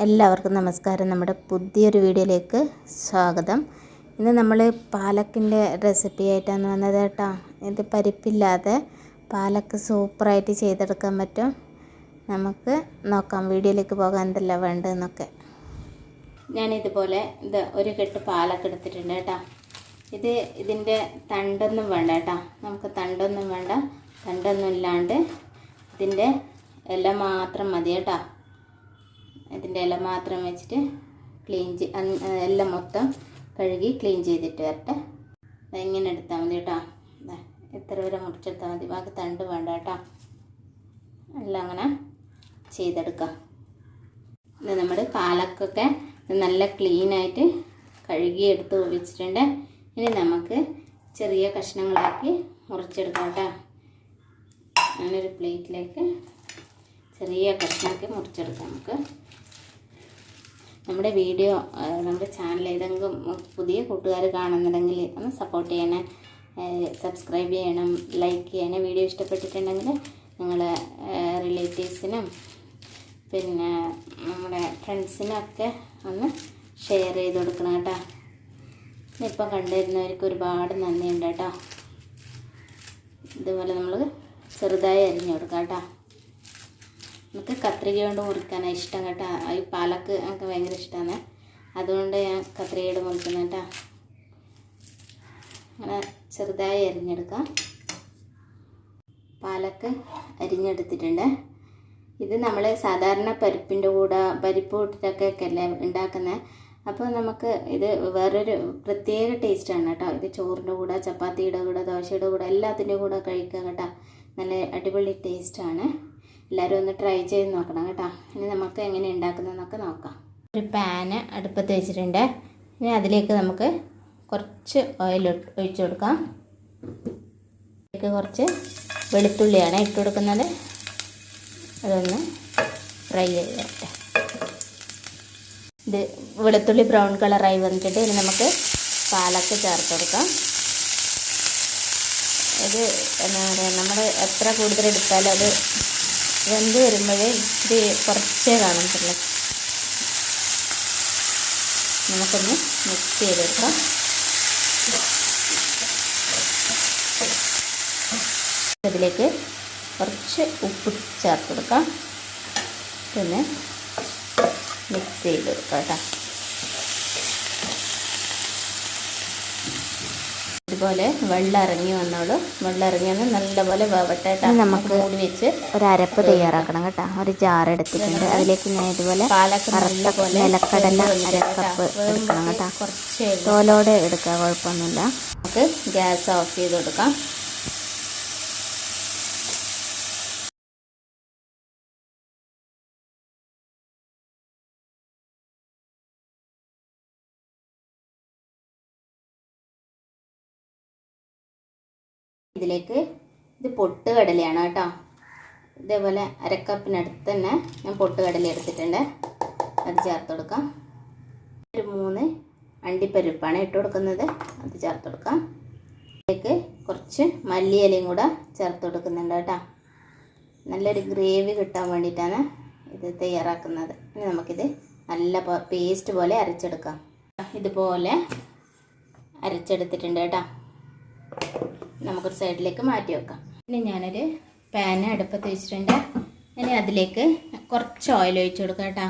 എല്ലാവർക്കും നമസ്കാരം. നമ്മുടെ പുതിയൊരു വീഡിയോയിലേക്ക് സ്വാഗതം. ഇന്ന് നമ്മൾ പാലക്കിന്റെ റെസിപ്പി ആയിട്ടാണ് വന്നത് കേട്ടോ. ഇത് പരിപ്പില്ലാതെ പാലക്ക് സൂപ്പറായിട്ട് ചെയ്തെടുക്കാൻ പറ്റും. നമുക്ക് നോക്കാം വീഡിയോയിലേക്ക് പോകാൻ എന്തെല്ലാം വേണ്ടതെന്നൊക്കെ. ഞാനിതുപോലെ ഇത് ഒരു കെട്ട് പാലക്ക് എടുത്തിട്ടുണ്ട് കേട്ടോ. ഇത് ഇതിന്റെ തണ്ടൊന്നും വേണ്ട കേട്ടോ. നമുക്ക് തണ്ടൊന്നും വേണ്ട. തണ്ടൊന്നും ഇല്ലാണ്ട് ഇതിന്റെ എല്ലാം മാത്രം മതി കേട്ടോ. ഇതിന്റെ ഇല മാത്രം വെച്ചിട്ട് ക്ലീൻ എല്ലാം മൊത്തം കഴുകി ക്ലീൻ ചെയ്തിട്ട് വരട്ടെ. ഇങ്ങനെ എടുത്താൽ മതി കേട്ടോ. എത്ര വരെ മുറിച്ചെടുത്താൽ മതി. ബാക്കി തണ്ട് വേണ്ട കേട്ടോ. എല്ലാം അങ്ങനെ ചെയ്തെടുക്കാം. ഇത് നമ്മുടെ പാലക്കൊക്കെ നല്ല ക്ലീനായിട്ട് കഴുകി എടുത്ത് വെച്ചിട്ടുണ്ട് ഇനി നമുക്ക് ചെറിയ കഷ്ണങ്ങളാക്കി മുറിച്ചെടുക്കാം കേട്ടോ. ഒരു പ്ലേറ്റിലേക്ക് ചെറിയ കഷ്ണമാക്കി മുറിച്ചെടുക്കാം നമുക്ക്. നമ്മുടെ വീഡിയോ നമ്മുടെ ചാനൽ ഏതെങ്കിലും പുതിയ കൂട്ടുകാർ കാണുന്നുണ്ടെങ്കിൽ ഒന്ന് സപ്പോർട്ട് ചെയ്യണേ. സബ്സ്ക്രൈബ് ചെയ്യണം ലൈക്ക് ചെയ്യണം. വീഡിയോ ഇഷ്ടപ്പെട്ടിട്ടുണ്ടെങ്കിൽ നിങ്ങൾ റിലേറ്റീവ്സിനും പിന്നെ നമ്മുടെ ഫ്രണ്ട്സിനൊക്കെ ഒന്ന് ഷെയർ ചെയ്ത് കൊടുക്കണം കേട്ടോ. ഇപ്പം കണ്ടുവരുന്നവർക്ക് ഒരുപാട് നന്ദിയുണ്ട് കേട്ടോ. ഇതുപോലെ നമ്മൾ ചെറുതായി അരിഞ്ഞു കൊടുക്കാം കേട്ടോ. നമുക്ക് കത്രിക കൊണ്ട് മുറിക്കാനാണ് ഇഷ്ടം കേട്ടോ. ഈ പാലക്ക് എനിക്ക് ഭയങ്കര ഇഷ്ടമാണ് അതുകൊണ്ട് ഞാൻ കത്രികയോട് മുറിക്കുന്നത് കേട്ടോ. അങ്ങനെ ചെറുതായി അരിഞ്ഞെടുക്കാം. പാലക്ക് അരിഞ്ഞെടുത്തിട്ടുണ്ട്. ഇത് നമ്മൾ സാധാരണ പരിപ്പിന്റെ കൂടെ പരിപ്പ് കൂട്ടിട്ടൊക്കെ അല്ലേ ഉണ്ടാക്കുന്നത് അപ്പോൾ നമുക്ക് ഇത് വേറൊരു പ്രത്യേക ടേസ്റ്റാണ് കേട്ടോ. ഇത് ചോറിന്റെ കൂടെ ചപ്പാത്തിയുടെ കൂടെ ദോശയുടെ കൂടെ എല്ലാത്തിന്റെ കൂടെ കഴിക്കാം കേട്ടോ നല്ല അടിപൊളി ടേസ്റ്റാണ് എല്ലാവരും ഒന്ന് ട്രൈ ചെയ്ത് നോക്കണം കേട്ടോ. ഇനി നമുക്ക് എങ്ങനെ ഉണ്ടാക്കുന്നതെന്നൊക്കെ നോക്കാം. ഒരു പാന് അടുപ്പത്ത് വെച്ചിട്ടുണ്ട്. ഇനി അതിലേക്ക് നമുക്ക് കുറച്ച് ഓയിൽ ഒഴിച്ചു കൊടുക്കാം. അതിലേക്ക് കുറച്ച് വെളുത്തുള്ളിയാണ് ഇട്ട് കൊടുക്കുന്നത്. അതൊന്ന് ഫ്രൈ ചെയ്ത് തരട്ടെ ഇത് വെളുത്തുള്ളി ബ്രൗൺ കളറായി വന്നിട്ട് ഇനി നമുക്ക് പാലൊക്കെ ചേർത്ത് കൊടുക്കാം. ഇത് എന്താ പറയുക നമ്മൾ എത്ര കൂടുതൽ എടുത്താലും അത് വെന്ത് വരുമ്പോഴേ ഇത് കുറച്ചേ കാണത്തുള്ളൂ. നമുക്കൊന്ന് മിക്സ് ചെയ്തെടുക്കാം. അതിലേക്ക് കുറച്ച് ഉപ്പ് ചേർത്ത് കൊടുക്കാം. പിന്നെ മിക്സ് ചെയ്ത് കൊടുക്കാം കേട്ടോ. ഇതുപോലെ വെള്ളം ഇറങ്ങി വന്നോളൂ. വെള്ളം ഇറങ്ങി വന്ന് നല്ലപോലെ വേവട്ടെ നമുക്ക് മൂടി വെച്ച് ഒരു അരപ്പ് തയ്യാറാക്കണം കേട്ടോ. ഒരു ജാർ എടുത്തിട്ടുണ്ട്. അതിലേക്ക് ഞാൻ ഇതുപോലെ നിലക്കടല അരക്കപ്പ് എടുക്കണം കേട്ടോ. കുറച്ച് തോലോടെ എടുക്കുക കുഴപ്പമൊന്നുമില്ല. നമുക്ക് ഗ്യാസ് ഓഫ് ചെയ്ത് കൊടുക്കാം. ഇതിലേക്ക് ഇത് പൊട്ട് കടലയാണ് കേട്ടോ. ഇതേപോലെ അരക്കപ്പിനടുത്ത് തന്നെ ഞാൻ പൊട്ട് കടല എടുത്തിട്ടുണ്ട്. അത് ചേർത്ത് കൊടുക്കാം. ഒരു മൂന്ന് അണ്ടിപ്പരിപ്പാണ് ഇട്ട് കൊടുക്കുന്നത്. അത് ചേർത്ത് കൊടുക്കാം. ഇതിലേക്ക് കുറച്ച് മല്ലിയിലയും കൂടെ ചേർത്ത് കൊടുക്കുന്നുണ്ട് കേട്ടോ. നല്ലൊരു ഗ്രേവി കിട്ടാൻ വേണ്ടിയിട്ടാണ് ഇത് തയ്യാറാക്കുന്നത്. ഇനി നമുക്കിത് നല്ല പേസ്റ്റ് പോലെ അരച്ചെടുക്കാം. ഇതുപോലെ അരച്ചെടുത്തിട്ടുണ്ട് കേട്ടോ. നമുക്കൊരു സൈഡിലേക്ക് മാറ്റി വെക്കാം. ഇനി ഞാനൊരു പാൻ അടുപ്പത്ത് വെച്ചിട്ടുണ്ട്. ഇനി അതിലേക്ക് കുറച്ച് ഓയിൽ ഒഴിച്ച് കൊടുക്കാം കേട്ടോ.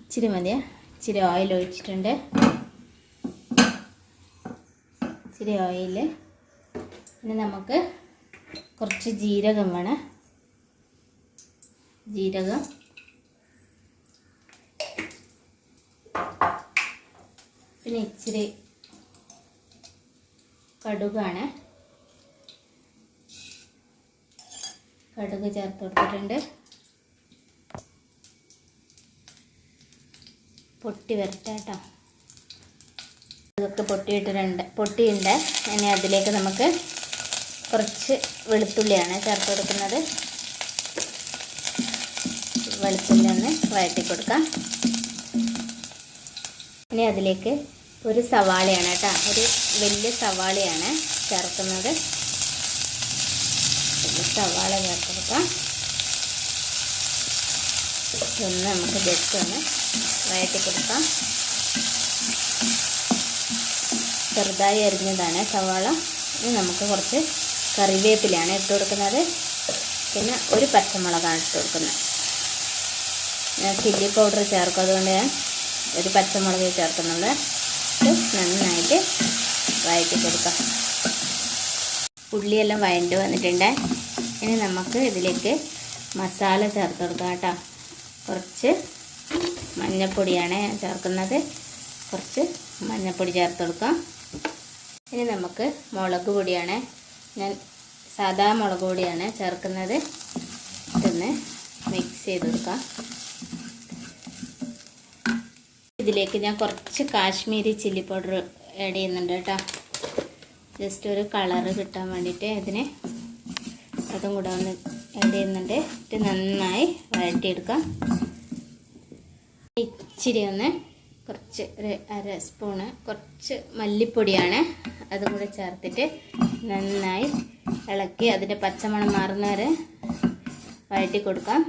ഇച്ചിരി മതിയാ ഇച്ചിരി ഓയിൽ ഒഴിച്ചിട്ടുണ്ട്. ഇച്ചിരി ഓയിൽ ഇനി നമുക്ക് കുറച്ച് ജീരകം വേണം. ജീരകം. പിന്നെ ഇച്ചിരി കടുകാണ്. കടുക് ചേർത്ത് കൊടുത്തിട്ടുണ്ട്. പൊട്ടി വരട്ടെ കേട്ടോ. ഇതൊക്കെ പൊട്ടിയിട്ടിട്ടുണ്ട് പൊട്ടിയുണ്ട് ഇനി അതിലേക്ക് നമുക്ക് കുറച്ച് വെളുത്തുള്ളിയാണ് ചേർത്ത് കൊടുക്കുന്നത്. വെളുത്തുള്ളി ഒന്ന് വഴറ്റി കൊടുക്കാം. ഇനി അതിലേക്ക് ഒരു സവാളയാണ് കേട്ടോ. ഒരു വലിയ സവാളയാണ് ചേർക്കുന്നത്. സവാള ചേർത്തെടുക്കാം. ഒന്ന് നമുക്ക് ജസ്റ്റ് ഒന്ന് വഴറ്റി കൊടുക്കാം. ചെറുതായി അരിഞ്ഞതാണ് സവാള. ഇനി നമുക്ക് കുറച്ച് കറിവേപ്പിലയാണ് ഇട്ട് കൊടുക്കുന്നത്. പിന്നെ ഒരു പച്ചമുളകാണ് ഇട്ട് കൊടുക്കുന്നത്. ഞാൻ ചില്ലി പൗഡർ ചേർക്കും അതുകൊണ്ട് ഞാൻ ഒരു പച്ചമുളക് ചേർക്കുന്നുള്ളൂ. ഇത് നന്നായിട്ട് വഴറ്റി കൊടുക്കാം ഉള്ളിയെല്ലാം വഴണ്ട് വന്നിട്ടുണ്ട്. ഇനി നമുക്ക് ഇതിലേക്ക് മസാല ചേർത്ത് കൊടുക്കാം കേട്ടോ. കുറച്ച് മഞ്ഞൾപ്പൊടിയാണ് ചേർക്കുന്നത്. കുറച്ച് മഞ്ഞൾപ്പൊടി ചേർത്ത് കൊടുക്കാം. ഇനി നമുക്ക് മുളക് പൊടിയാണ്. ഞാൻ സാധാ മുളക് പൊടിയാണ് ചേർക്കുന്നത്. ഇതൊന്ന് മിക്സ് ചെയ്ത് കൊടുക്കാം. ഇതിലേക്ക് ഞാൻ കുറച്ച് കാശ്മീരി ചില്ലി പൗഡർ ആഡ് ചെയ്യുന്നുണ്ട് കേട്ടോ. ജസ്റ്റ് ഒരു കളറ് കിട്ടാൻ വേണ്ടിയിട്ട് ഇതിന് അതും കൂടെ ഒന്ന് ആഡ് ചെയ്യുന്നുണ്ട്. ഇത് നന്നായി വഴറ്റിയെടുക്കാം. ഇച്ചിരി ഒന്ന് കുറച്ച് ഒരു അര സ്പൂണ് കുറച്ച് മല്ലിപ്പൊടിയാണ്. അതും കൂടെ ചേർത്തിട്ട് നന്നായി ഇളക്കി അതിന്റെ പച്ചമണം മാറുന്നവരെ വഴറ്റി കൊടുക്കാം.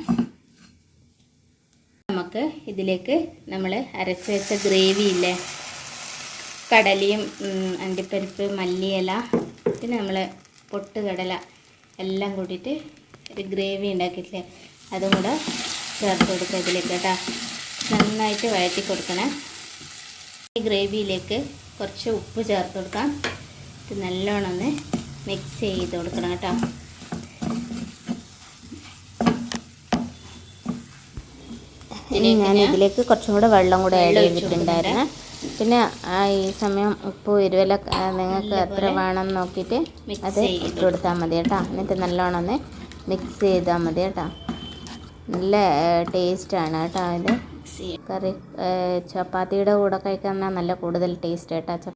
നമുക്ക് ഇതിലേക്ക് നമ്മൾ അരച്ച് വെച്ച ഗ്രേവി ഇല്ലേ? കടലയും അണ്ടിപ്പരിപ്പ് മല്ലിയില പിന്നെ നമ്മൾ പൊട്ടുകടല എല്ലാം കൂട്ടിയിട്ട് ഒരു ഗ്രേവി ഉണ്ടാക്കിയിട്ടില്ലേ? അതും കൂടെ ചേർത്ത് കൊടുക്കുക ഇതിലേക്ക് കേട്ടോ. നന്നായിട്ട് വഴറ്റി കൊടുക്കണം. ഈ ഗ്രേവിയിലേക്ക് കുറച്ച് ഉപ്പ് ചേർത്ത് കൊടുക്കാം. ഇത് നല്ലോണം ഒന്ന് മിക്സ് ചെയ്ത് കൊടുക്കണം കേട്ടോ. ഇനി ഞാൻ ഇതിലേക്ക് കുറച്ചും കൂടെ വെള്ളം കൂടെ ആഡ് ചെയ്തിട്ടുണ്ടായിരുന്നു. പിന്നെ ആ ഈ സമയം ഉപ്പ് എരിവല നിങ്ങൾക്ക് എത്ര വേണം നോക്കിയിട്ട് അത് ഇട്ട് കൊടുത്താൽ മതി കേട്ടോ. എന്നിട്ട് നല്ലോണം ഒന്ന് മിക്സ് ചെയ്താൽ മതി കേട്ടോ. നല്ല ടേസ്റ്റാണ് കേട്ടോ ഇത്. കറി ചപ്പാത്തിയുടെ കൂടെ കഴിക്കാൻ നല്ല കൂടുതൽ ടേസ്റ്റ് കേട്ടോ.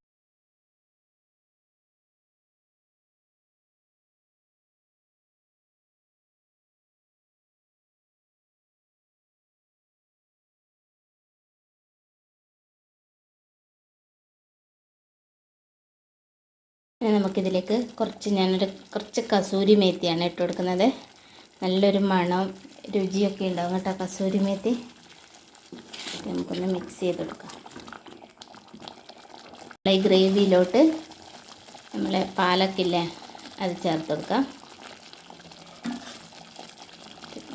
നമുക്കിതിലേക്ക് കുറച്ച് ഞാനൊരു കുറച്ച് കസൂരി മേത്തിയാണ് ഇട്ട് കൊടുക്കുന്നത്. നല്ലൊരു മണം രുചിയൊക്കെ ഉണ്ടാവും കേട്ടോ കസൂരി മേത്തി. നമുക്കൊന്ന് മിക്സ് ചെയ്ത് കൊടുക്കാം. ഈ ഗ്രേവിയിലോട്ട് നമ്മളെ പാലക്കില്ലേ അത് ചേർത്ത് കൊടുക്കാം.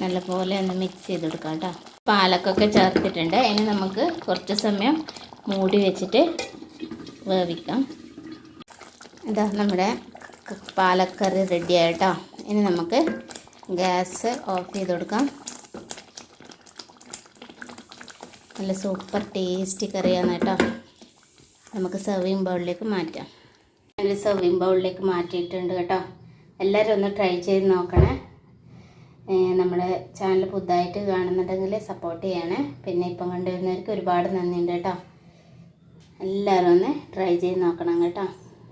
നല്ലപോലെ ഒന്ന് മിക്സ് ചെയ്ത് കൊടുക്കാം കേട്ടോ. പാലക്കൊക്കെ ചേർത്തിട്ടുണ്ട്. ഇനി നമുക്ക് കുറച്ച് സമയം മൂടി വെച്ചിട്ട് വേവിക്കാം. ഇതാ നമ്മുടെ പാലക്കറി റെഡി ആയിട്ടോ. ഇനി നമുക്ക് ഗ്യാസ് ഓഫ് ചെയ്ത് കൊടുക്കാം. നല്ല സൂപ്പർ ടേസ്റ്റി കറിയാണ് കേട്ടോ. നമുക്ക് സെർവിങ് ബൗളിലേക്ക് മാറ്റാം. നല്ല സെർവിങ് ബൗളിലേക്ക് മാറ്റിയിട്ടുണ്ട് കേട്ടോ. എല്ലാവരും ഒന്ന് ട്രൈ ചെയ്ത് നോക്കണേ. നമ്മുടെ ചാനൽ പുതുതായിട്ട് കാണുന്നുണ്ടെങ്കിൽ സപ്പോർട്ട് ചെയ്യണേ. പിന്നെ ഇപ്പം കണ്ടുവരുന്നവർക്ക് ഒരുപാട് നന്ദിയുണ്ട് കേട്ടോ. എല്ലാവരും ഒന്ന് ട്രൈ ചെയ്ത് നോക്കണം കേട്ടോ.